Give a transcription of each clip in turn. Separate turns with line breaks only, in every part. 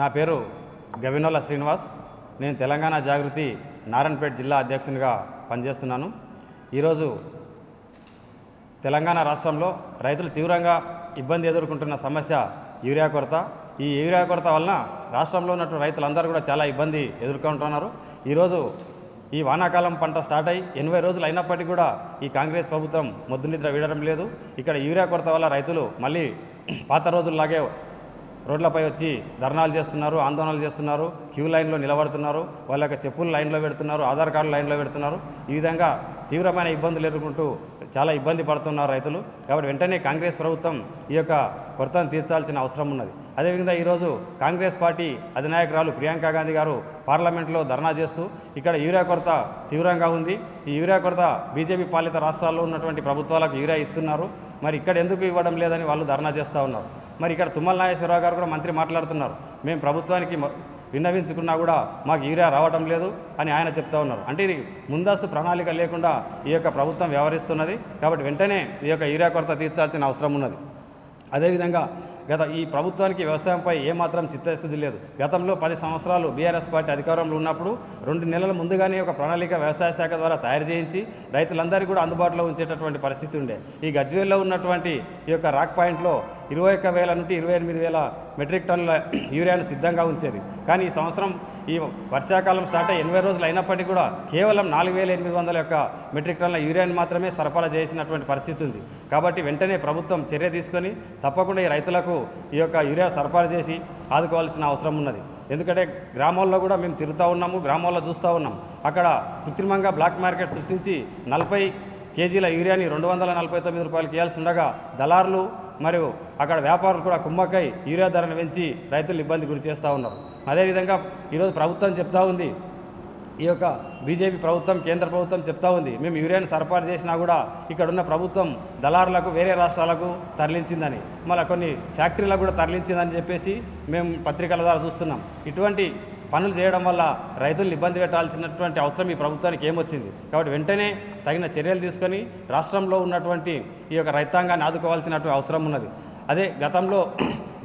నా పేరు గవినోల శ్రీనివాస్. నేను తెలంగాణ జాగృతి నారాయణపేట జిల్లా అధ్యక్షునిగా పనిచేస్తున్నాను. ఈరోజు తెలంగాణ రాష్ట్రంలో రైతులు తీవ్రంగా ఇబ్బంది ఎదుర్కొంటున్న సమస్య యూరియా కొరత. ఈ యూరియా కొరత వలన రాష్ట్రంలో ఉన్నటువంటి రైతులందరూ కూడా చాలా ఇబ్బంది ఎదుర్కొంటున్నారు. ఈరోజు ఈ వానాకాలం పంట స్టార్ట్ అయ్యి ఎనభై రోజులు అయినప్పటికీ కూడా ఈ కాంగ్రెస్ ప్రభుత్వం మొద్దు నిద్ర వీడడం లేదు. ఇక్కడ యూరియా కొరత వల్ల రైతులు మళ్ళీ పాత రోజుల్లాగే రోడ్లపై వచ్చి ధర్నాలు చేస్తున్నారు ఆందోళనలు చేస్తున్నారు క్యూ లైన్లో నిలబడుతున్నారు వాళ్ళ యొక్క చెప్పులు లైన్లో పెడుతున్నారు ఆధార్ కార్డు లైన్లో పెడుతున్నారు. ఈ విధంగా తీవ్రమైన ఇబ్బందులు ఎదుర్కొంటూ చాలా ఇబ్బంది పడుతున్నారు రైతులు. కాబట్టి వెంటనే కాంగ్రెస్ ప్రభుత్వం ఈ యొక్క కొరతను తీర్చాల్సిన అవసరం ఉన్నది. అదేవిధంగా ఈరోజు కాంగ్రెస్ పార్టీ అధినాయకురాలు ప్రియాంక గాంధీ గారు పార్లమెంట్లో ధర్నా చేస్తూ ఇక్కడ యూరియా కొరత తీవ్రంగా ఉంది. ఈ యూరియా కొరత బీజేపీ పాలిత రాష్ట్రాల్లో ఉన్నటువంటి ప్రభుత్వాలకు యూరియా ఇస్తున్నారు. మరి ఇక్కడ ఎందుకు ఇవ్వడం లేదని వాళ్ళు ధర్నా చేస్తూ ఉన్నారు. మరి ఇక్కడ తుమ్మల నాగేశ్వరరావు గారు కూడా మంత్రి మాట్లాడుతున్నారు. మేము ప్రభుత్వానికి విన్నవించుకున్నా కూడా మాకు యూరియా రావడం లేదు అని ఆయన చెప్తా ఉన్నారు. అంటే ఇది ముందస్తు ప్రణాళిక లేకుండా ఈ యొక్క ప్రభుత్వం వ్యవహరిస్తున్నది కాబట్టి వెంటనే ఈ యొక్క యూరియా కొరత తీర్చాల్సిన అవసరం ఉన్నది. అదేవిధంగా గత ఈ ప్రభుత్వానికి వ్యవసాయంపై ఏమాత్రం చిత్తశుద్ధి లేదు. గతంలో పది సంవత్సరాలు బీఆర్ఎస్ పార్టీ అధికారంలో ఉన్నప్పుడు రెండు నెలల ముందుగానే ఒక ప్రణాళిక వ్యవసాయ శాఖ ద్వారా తయారు చేయించి రైతులందరికీ కూడా అందుబాటులో ఉంచేటటువంటి పరిస్థితి ఉండే. ఈ గజ్వేల్లో ఉన్నటువంటి ఈ యొక్క రాక్ పాయింట్లో ఇరవై ఒక్క వేల నుండి ఇరవై ఎనిమిది వేల మెట్రిక్ టన్నుల యూరియాను సిద్ధంగా ఉంచేది. కానీ ఈ సంవత్సరం ఈ వర్షాకాలం స్టార్ట్ అయ్యి ఎనభై రోజులు అయినప్పటికీ కూడా కేవలం నాలుగు వేల ఎనిమిది వందల యొక్క మెట్రిక్ టన్నుల యూరియాను మాత్రమే సరఫరా చేసినటువంటి పరిస్థితి ఉంది. కాబట్టి వెంటనే ప్రభుత్వం చర్య తీసుకొని తప్పకుండా ఈ రైతులకు ఈ యొక్క యూరియా సరఫరా చేసి ఆదుకోవాల్సిన అవసరం ఉన్నది. ఎందుకంటే గ్రామాల్లో కూడా మేము తిరుగుతూ ఉన్నాము గ్రామాల్లో చూస్తూ ఉన్నాం అక్కడ కృత్రిమంగా బ్లాక్ మార్కెట్ సృష్టించి నలభై కేజీల యూరియాని రెండు వందల నలభై తొమ్మిది రూపాయలకి ఇవ్వాల్సి ఉండగా దళారులు మరియు అక్కడ వ్యాపారులు కూడా కుమ్మక్కై యూరియా ధరను పెంచి రైతులు ఇబ్బంది గురి చేస్తూ ఉన్నారు. అదేవిధంగా ఈరోజు ప్రభుత్వం చెప్తా ఉంది. ఈ యొక్క బీజేపీ ప్రభుత్వం కేంద్ర ప్రభుత్వం చెప్తా ఉంది. మేము యూరియాను సరఫరా చేసినా కూడా ఇక్కడ ఉన్న ప్రభుత్వం దళారులకు వేరే రాష్ట్రాలకు తరలించిందని మళ్ళీ కొన్ని ఫ్యాక్టరీలకు కూడా తరలించిందని చెప్పేసి మేము పత్రికల ద్వారా చూస్తున్నాం. ఇటువంటి పనులు చేయడం వల్ల రైతులను ఇబ్బంది పెట్టాల్సినటువంటి అవసరం ఈ ప్రభుత్వానికి ఏమొచ్చింది? కాబట్టి వెంటనే తగిన చర్యలు తీసుకొని రాష్ట్రంలో ఉన్నటువంటి ఈ యొక్క రైతాంగాన్ని ఆదుకోవాల్సినటువంటి అవసరం ఉన్నది. అదే గతంలో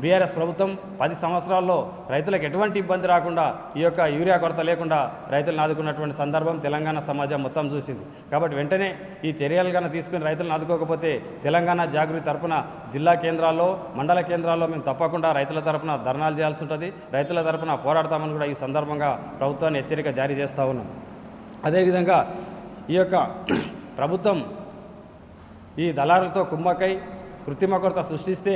బీఆర్ఎస్ ప్రభుత్వం పది సంవత్సరాల్లో రైతులకు ఎటువంటి ఇబ్బంది రాకుండా ఈ యొక్క యూరియా కొరత లేకుండా రైతులను ఆదుకున్నటువంటి సందర్భం తెలంగాణ సమాజం మొత్తం చూసింది. కాబట్టి వెంటనే ఈ చర్యలు కన్నా తీసుకుని రైతులను ఆదుకోకపోతే తెలంగాణ జాగృతి తరఫున జిల్లా కేంద్రాల్లో మండల కేంద్రాల్లో మేము తప్పకుండా రైతుల తరపున ధర్నాలు చేయాల్సి ఉంటుంది. రైతుల తరఫున పోరాడతామని కూడా ఈ సందర్భంగా ప్రభుత్వాన్ని హెచ్చరిక జారీ చేస్తూ ఉన్నాం. అదేవిధంగా ఈ యొక్క ప్రభుత్వం ఈ దళారులతో కుమ్మకై కృత్రిమ కొరత సృష్టిస్తే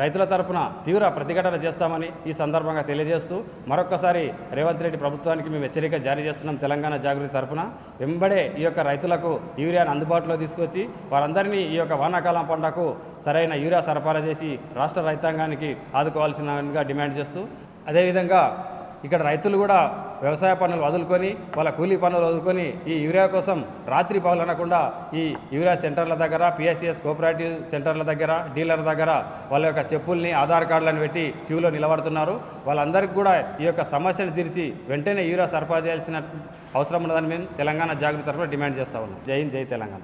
రైతుల తరపున తీవ్ర ప్రతిఘటన చేస్తామని ఈ సందర్భంగా తెలియజేస్తూ మరొక్కసారి రేవంత్ రెడ్డి ప్రభుత్వానికి మేము హెచ్చరిక జారీ చేస్తున్నాం తెలంగాణ జాగృతి తరపున. వెంబడే ఈ యొక్క రైతులకు యూరియాను అందుబాటులో తీసుకొచ్చి వారందరినీ ఈ యొక్క వానాకాలం పంటకు సరైన యూరియా సరఫరా చేసి రాష్ట్ర రైతాంగానికి ఆదుకోవాల్సినగా డిమాండ్ చేస్తూ అదేవిధంగా ఇక్కడ రైతులు కూడా వ్యవసాయ పనులు వదులుకొని వాళ్ళ కూలీ పనులు వదులుకొని ఈ యూరియా కోసం రాత్రి పగలనకుండా ఈ యూరియా సెంటర్ల దగ్గర పిఎస్సిఎస్ కోఆపరేటివ్ సెంటర్ల దగ్గర డీలర్ దగ్గర వాళ్ళ యొక్క చెప్పుల్ని ఆధార్ కార్డులను పెట్టి క్యూలో నిలబడుతున్నారు. వాళ్ళందరికీ కూడా ఈ యొక్క సమస్యను తీర్చి వెంటనే యూరియా సరఫరా చేయాల్సిన అవసరం ఉన్నదని మేము తెలంగాణ జాగృతి తరఫున డిమాండ్ చేస్తా ఉన్నాం. జై హింద్ జై తెలంగాణ.